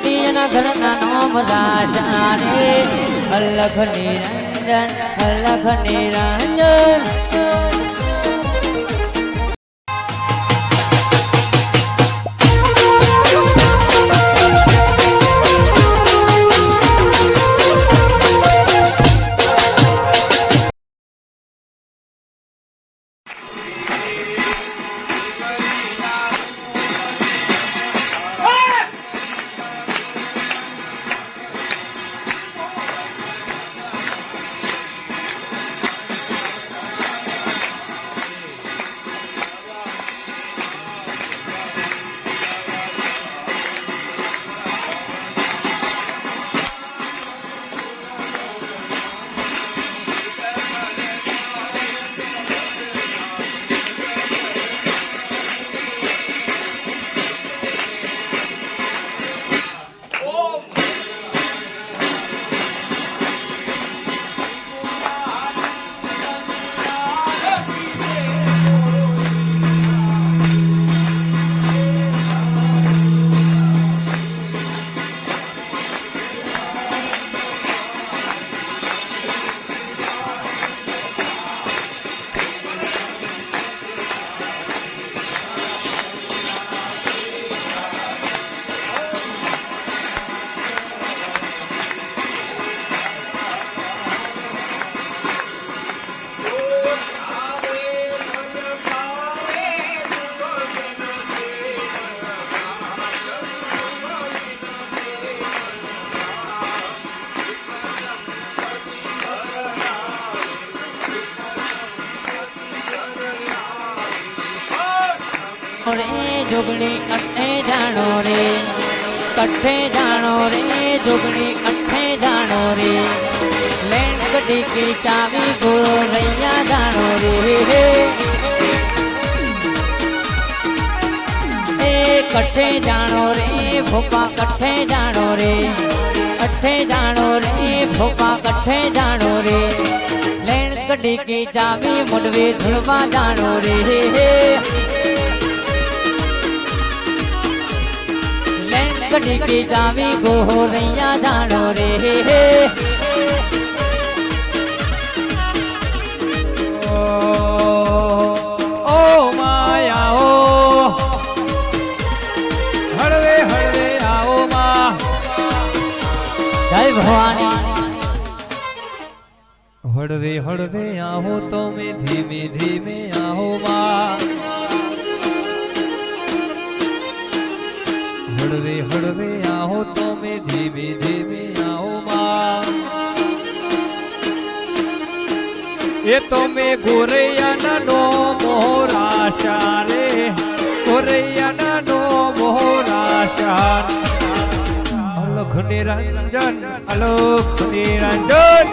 મડીના ઘરના નોમ રાશા રે અલખ નિરંજન અલખ નિરંજન. રે જોગણી અઠે જાણો રે કઠે જાણો રે જોગણી અઠે જાણો રે લેણ કડી કી ચાવી ગોળો રૈયા જાણો રે એ કઠે જાણો રે ભોપા કઠે જાણો રે અઠે જાણો રે ભોપા કઠે જાણો રે લેણ કડી કી ચાવી મુડવે ધુળવા જાણો રે લેણ કડી કી ચાવી ગોહો રૈયા જાણો રે ઓ માયા ઓ હળવે હળવે આવો માં જય ભવાની હળવે હળવે આવો તમે ધીમે ધીમે આવો માં હળવે હળવે આવો તમે, ધીમે ધીમે આવો માં. એ તમે ગોરૈયાના નો મોરાશા રે. ગોરૈયાના નો મોરાશા અલખ નિરંજન અલખ નિરંજન.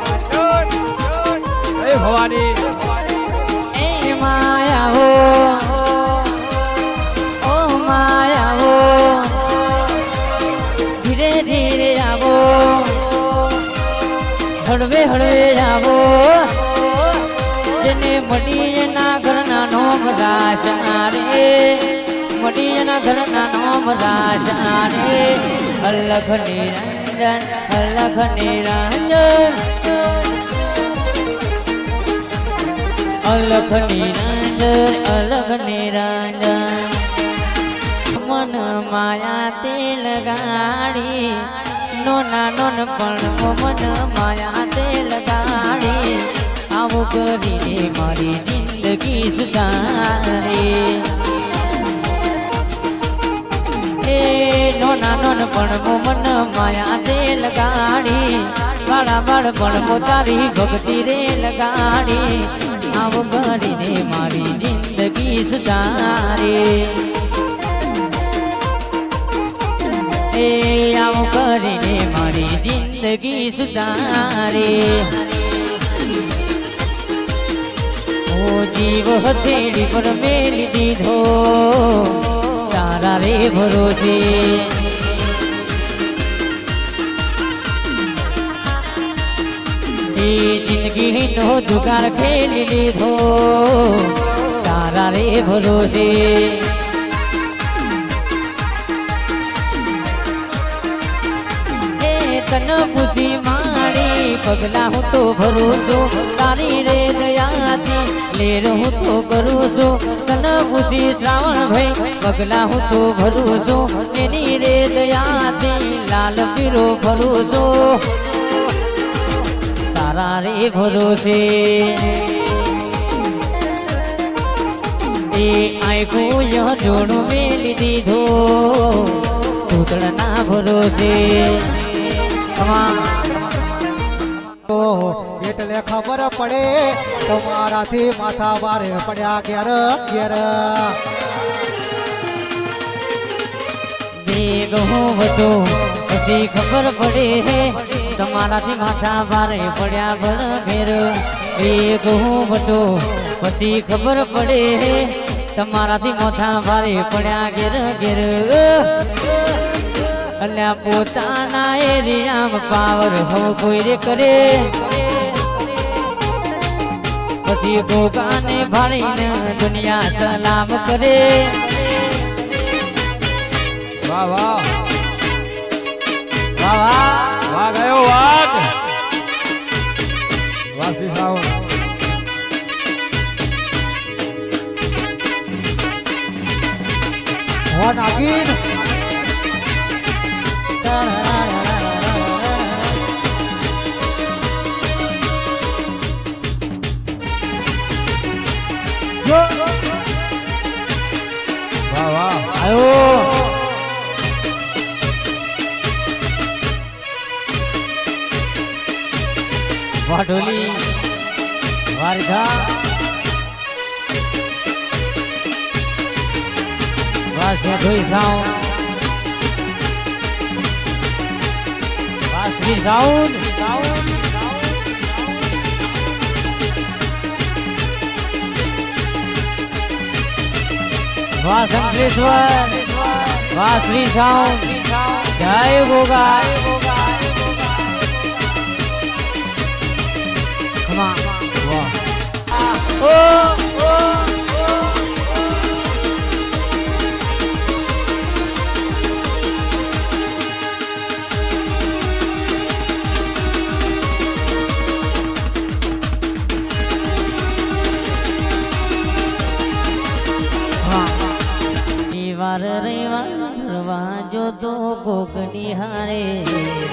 હે ભવાની. જેને મડીના ઘરના નોમ રાશા રે મડીના ઘરના નોમ રાશા રે અલખ નિરંજન અલખ નિરંજન. અલખ નિરંજન અલખ નિરંજન. મન માયા તેલ ગાડી. નોના નોન પણ મન માયા તેલ ગાડી આવું કરીને મારી જિંદગી સુધારે. એ નોના નોન પણ મન માયા તેલ ગાડી વાળા બાળ પણ પોતારી ભક્તિ રે લગાડી. આવું કરીને મારી જિંદગી સુધારે. એ આવું કરીને મારી જિંદગી સુધારે. જીવ હથેળી પર મેલી દીધો. તારા રે ભરોસે. જિંદગી નો જુગાર ખેલી લીધો. તારા રે ભરોસે તન પૂછી માડી પગલા હું તો ભરું તારી રે લેર હું તો કરું છું પૂછી શ્રાવણ ભાઈ પગલા હું તો ભરું છું તેની રે દયાથી લાલ પીરો ભરું છું તારા રે ભરોસે. એ આખું ય જોડું મેલી દીધો. પૂતળના ભરોસે. ઓહો, એટલે ખબર પડે, તમારાથી માથા ભારે પડ્યા ઘેર ઘેર. વેગ હું હતો પછી ખબર પડે તમારાથી માથા ભારે પડ્યા ભર ઘેર. હું હતો પછી ખબર પડે તમારાથી માથા ભારે પડ્યા ઘેર ઘેર. અલ્યા પોતાના એરિયામાં પાવર હવ કોઈ કરે. પછી ભોગાને ભાળીને દુનિયા સલામ કરે. વાહ વાહ. વાહ વાહ. વાહ ગયો વાઘ. વાહ વાહ. આયો. વાઢોલી વારધા વાસ્યા ધોઈ સાઉન્ડ. વાસરી સાઉન્ડ. વાહ શંકરેશ્વર વાહ શ્રી સાઉન્ડ જય ગોગા. વાર ગોગની નિહારે